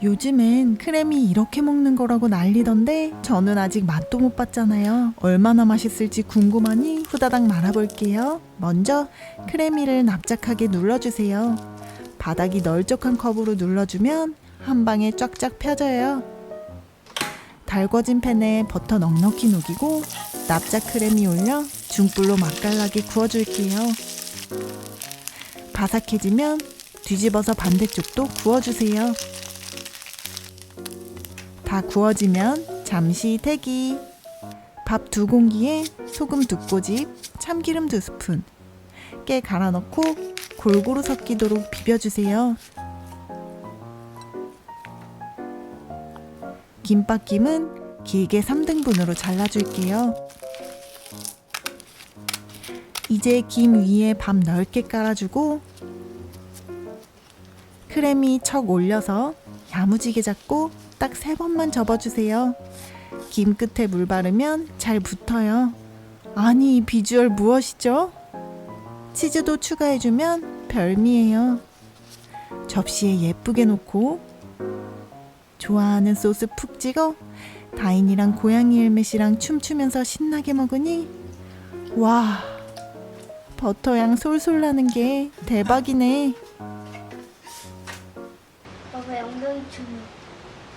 요즘엔 크래미 이렇게 먹는 거라고 난리던데 저는 아직 맛도 못 봤잖아요. 얼마나 맛있을지 궁금하니 후다닥 말아볼게요. 먼저 크래미를 납작하게 눌러주세요. 바닥이 널쩍한 컵으로 눌러주면 한 방에 쫙쫙 펴져요. 달궈진 팬에 버터 넉넉히 녹이고 납작 크래미 올려 중불로 맛깔나게 구워줄게요. 바삭해지면 뒤집어서 반대쪽도 구워주세요. 다 구워지면 잠시 대기. 밥 두 공기에 소금 두 꼬집, 참기름 두 스푼, 깨 갈아 넣고 골고루 섞이도록 비벼주세요. 김밥김은 길게 3등분으로 잘라줄게요. 이제 김 위에 밥 넓게 깔아주고 크래미 척 올려서 야무지게 잡고 딱 세 번만 접어주세요. 김 끝에 물 바르면 잘 붙어요. 아니 이 비주얼 무엇이죠? 치즈도 추가해주면 별미예요. 접시에 예쁘게 놓고 좋아하는 소스 푹 찍어 다인이랑 고양이 헬멧이랑 춤추면서 신나게 먹으니 와 버터향 솔솔 나는 게 대박이네. é um dentinho.